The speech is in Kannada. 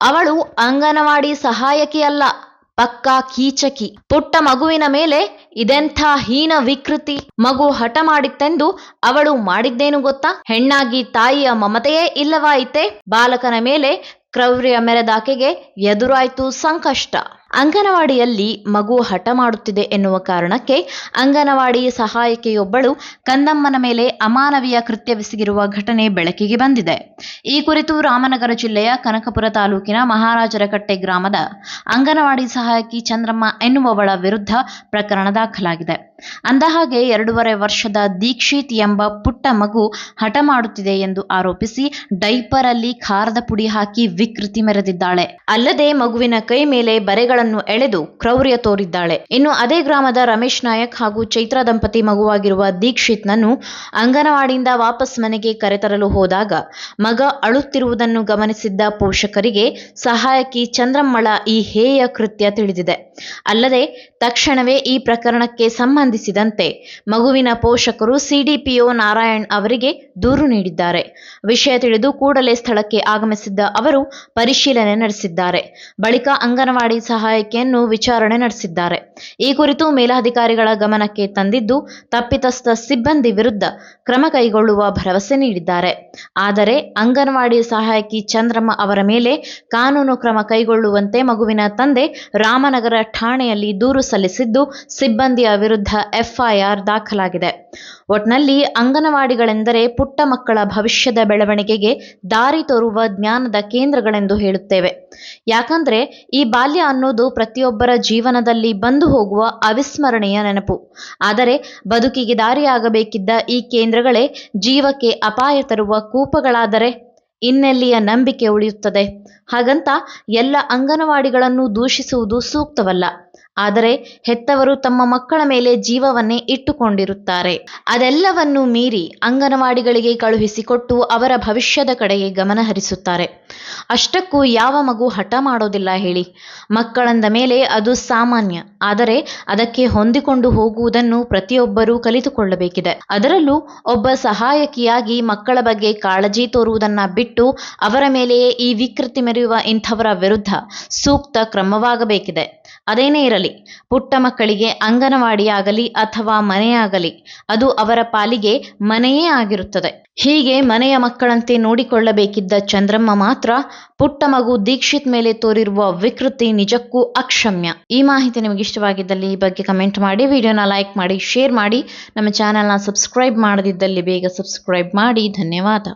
ಅವಳು ಅಂಗನವಾಡಿ ಸಹಾಯಕಿಯಲ್ಲ ಪಕ್ಕಾ ಕೀಚಕಿ. ಪುಟ್ಟ ಮಗುವಿನ ಮೇಲೆ ಇದೆಂಥ ಹೀನ ವಿಕೃತಿ. ಮಗು ಹಠ ಮಾಡಿತ್ತೆಂದು ಅವಳು ಮಾಡಿದ್ದೇನು ಗೊತ್ತಾ? ಹೆಣ್ಣಾಗಿ ತಾಯಿಯ ಮಮತೆಯೇ ಇಲ್ಲವಾಯಿತೆ? ಬಾಲಕನ ಮೇಲೆ ಕ್ರೌರ್ಯ ಮೆರೆದಾಕೆಗೆ ಎದುರಾಯ್ತು ಸಂಕಷ್ಟ. ಅಂಗನವಾಡಿಯಲ್ಲಿ ಮಗು ಹಠ ಮಾಡುತ್ತಿದೆ ಎನ್ನುವ ಕಾರಣಕ್ಕೆ ಅಂಗನವಾಡಿ ಸಹಾಯಕಿಯೊಬ್ಬಳು ಕಂದಮ್ಮನ ಮೇಲೆ ಅಮಾನವೀಯ ಕೃತ್ಯವೆಸಗಿರುವ ಘಟನೆ ಬೆಳಕಿಗೆ ಬಂದಿದೆ. ಈ ಕುರಿತು ರಾಮನಗರ ಜಿಲ್ಲೆಯ ಕನಕಪುರ ತಾಲೂಕಿನ ಮಹಾರಾಜರಕಟ್ಟೆ ಗ್ರಾಮದ ಅಂಗನವಾಡಿ ಸಹಾಯಕಿ ಚಂದ್ರಮ್ಮ ಎನ್ನುವವಳ ವಿರುದ್ಧ ಪ್ರಕರಣ ದಾಖಲಾಗಿದೆ. ಅಂದಹಾಗೆ ಎರಡೂವರೆ ವರ್ಷದ ದೀಕ್ಷಿತ್ ಎಂಬ ಪುಟ್ಟ ಮಗು ಹಠ ಮಾಡುತ್ತಿದೆ ಎಂದು ಆರೋಪಿಸಿ ಡೈಪರ್ ಅಲ್ಲಿ ಖಾರದ ಪುಡಿ ಹಾಕಿ ವಿಕೃತಿ ಮೆರೆದಿದ್ದಾಳೆ. ಅಲ್ಲದೆ ಮಗುವಿನ ಕೈ ಮೇಲೆ ಬರೆಗಳನ್ನು ಎಳೆದು ಕ್ರೌರ್ಯ ತೋರಿದ್ದಾಳೆ. ಇನ್ನು ಅದೇ ಗ್ರಾಮದ ರಮೇಶ್ ನಾಯಕ್ ಹಾಗೂ ಚೈತ್ರ ದಂಪತಿ ಮಗುವಾಗಿರುವ ದೀಕ್ಷಿತ್ ನನ್ನು ಅಂಗನವಾಡಿಯಿಂದ ವಾಪಸ್ ಮನೆಗೆ ಕರೆತರಲು ಹೋದಾಗ ಮಗ ಅಳುತ್ತಿರುವುದನ್ನು ಗಮನಿಸಿದ್ದ ಪೋಷಕರಿಗೆ ಸಹಾಯಕಿ ಚಂದ್ರಮ್ಮಳ ಈ ಹೇಯ ಕೃತ್ಯ ತಿಳಿದಿದೆ. ಅಲ್ಲದೆ ತಕ್ಷಣವೇ ಈ ಪ್ರಕರಣಕ್ಕೆ ಸಂಬಂಧಿಸಿದಂತೆ ಮಗುವಿನ ಪೋಷಕರು ಸಿಡಿಪಿಒ ನಾರಾಯಣ್ ಅವರಿಗೆ ದೂರು ನೀಡಿದ್ದಾರೆ. ವಿಷಯ ತಿಳಿದು ಕೂಡಲೇ ಸ್ಥಳಕ್ಕೆ ಆಗಮಿಸಿದ್ದ ಅವರು ಪರಿಶೀಲನೆ ನಡೆಸಿದ್ದಾರೆ. ಬಳಿಕ ಅಂಗನವಾಡಿ ಸಹಾಯಕಿಯನ್ನು ವಿಚಾರಣೆ ನಡೆಸಿದ್ದಾರೆ. ಈ ಕುರಿತು ಮೇಲಾಧಿಕಾರಿಗಳ ಗಮನಕ್ಕೆ ತಂದಿದ್ದು, ತಪ್ಪಿತಸ್ಥ ಸಿಬ್ಬಂದಿ ವಿರುದ್ಧ ಕ್ರಮ ಕೈಗೊಳ್ಳುವ ಭರವಸೆ ನೀಡಿದ್ದಾರೆ. ಆದರೆ ಅಂಗನವಾಡಿ ಸಹಾಯಕಿ ಚಂದ್ರಮ್ಮ ಅವರ ಮೇಲೆ ಕಾನೂನು ಕ್ರಮ ಕೈಗೊಳ್ಳುವಂತೆ ಮಗುವಿನ ತಂದೆ ರಾಮನಗರ ಠಾಣೆಯಲ್ಲಿ ದೂರು ಸಲ್ಲಿಸಿದ್ದು ಸಿಬ್ಬಂದಿಯ ವಿರುದ್ಧ ಎಫ್ಐಆರ್ ದಾಖಲಾಗಿದೆ. ಒಟ್ನಲ್ಲಿ ಅಂಗನವಾಡಿಗಳೆಂದರೆ ಪುಟ್ಟ ಮಕ್ಕಳ ಭವಿಷ್ಯದ ಬೆಳವಣಿಗೆಗೆ ದಾರಿ ತೋರುವ ಜ್ಞಾನದ ಕೇಂದ್ರಗಳೆಂದು ಹೇಳುತ್ತೇವೆ. ಯಾಕಂದ್ರೆ ಈ ಬಾಲ್ಯ ಅನ್ನೋದು ಪ್ರತಿಯೊಬ್ಬರ ಜೀವನದಲ್ಲಿ ಬಂದು ಹೋಗುವ ಅವಿಸ್ಮರಣೀಯ ನೆನಪು. ಆದರೆ ಬದುಕಿಗೆ ದಾರಿಯಾಗಬೇಕಿದ್ದ ಈ ಕೇಂದ್ರಗಳೇ ಜೀವಕ್ಕೆ ಅಪಾಯ ತರುವ ಕೂಪಗಳಾದರೆ ಇನ್ನೆಲ್ಲಿಯ ನಂಬಿಕೆ ಉಳಿಯುತ್ತದೆ? ಹಾಗಂತ ಎಲ್ಲ ಅಂಗನವಾಡಿಗಳನ್ನು ದೂಷಿಸುವುದು ಸೂಕ್ತವಲ್ಲ. ಆದರೆ ಹೆತ್ತವರು ತಮ್ಮ ಮಕ್ಕಳ ಮೇಲೆ ಜೀವವನ್ನೇ ಇಟ್ಟುಕೊಂಡಿರುತ್ತಾರೆ. ಅದೆಲ್ಲವನ್ನೂ ಮೀರಿ ಅಂಗನವಾಡಿಗಳಿಗೆ ಕಳುಹಿಸಿಕೊಟ್ಟು ಅವರ ಭವಿಷ್ಯದ ಕಡೆಗೆ ಗಮನ ಹರಿಸುತ್ತಾರೆ. ಅಷ್ಟಕ್ಕೂ ಯಾವ ಮಗು ಹಠ ಮಾಡೋದಿಲ್ಲ ಹೇಳಿ. ಮಕ್ಕಳಂದ ಮೇಲೆ ಅದು ಸಾಮಾನ್ಯ. ಆದರೆ ಅದಕ್ಕೆ ಹೊಂದಿಕೊಂಡು ಹೋಗುವುದನ್ನು ಪ್ರತಿಯೊಬ್ಬರೂ ಕಲಿತುಕೊಳ್ಳಬೇಕಿದೆ. ಅದರಲ್ಲೂ ಒಬ್ಬ ಸಹಾಯಕಿಯಾಗಿ ಮಕ್ಕಳ ಬಗ್ಗೆ ಕಾಳಜಿ ತೋರುವುದನ್ನ ಬಿಟ್ಟು ಅವರ ಮೇಲೆಯೇ ಈ ವಿಕೃತಿ ಮೆರೆಯುವ ಇಂಥವರ ವಿರುದ್ಧ ಸೂಕ್ತ ಕ್ರಮವಾಗಬೇಕಿದೆ. ಅದೇನೇ ಇರಲಿ, ಪುಟ್ಟ ಮಕ್ಕಳಿಗೆ ಅಂಗನವಾಡಿಯಾಗಲಿ ಅಥವಾ ಮನೆಯಾಗಲಿ, ಅದು ಅವರ ಪಾಲಿಗೆ ಮನೆಯೇ ಆಗಿರುತ್ತದೆ. ಹೀಗೆ ಮನೆಯ ಮಕ್ಕಳಂತೆ ನೋಡಿಕೊಳ್ಳಬೇಕಿದ್ದ ಚಂದ್ರಮ್ಮ ಮಾತ್ರ ಪುಟ್ಟ ಮಗು ದೀಕ್ಷಿತ್ ಮೇಲೆ ತೋರಿರುವ ವಿಕೃತಿ ನಿಜಕ್ಕೂ ಅಕ್ಷಮ್ಯ. ಈ ಮಾಹಿತಿ ನಿಮಗೆ ಇಷ್ಟವಾಗಿದ್ದಲ್ಲಿ ಈ ಬಗ್ಗೆ ಕಮೆಂಟ್ ಮಾಡಿ ವಿಡಿಯೋನ ಲೈಕ್ ಮಾಡಿ ಶೇರ್ ಮಾಡಿ. ನಮ್ಮ ಚಾನೆಲ್ನ ಸಬ್ಸ್ಕ್ರೈಬ್ ಮಾಡದಿದ್ದಲ್ಲಿ ಬೇಗ ಸಬ್ಸ್ಕ್ರೈಬ್ ಮಾಡಿ. ಧನ್ಯವಾದ.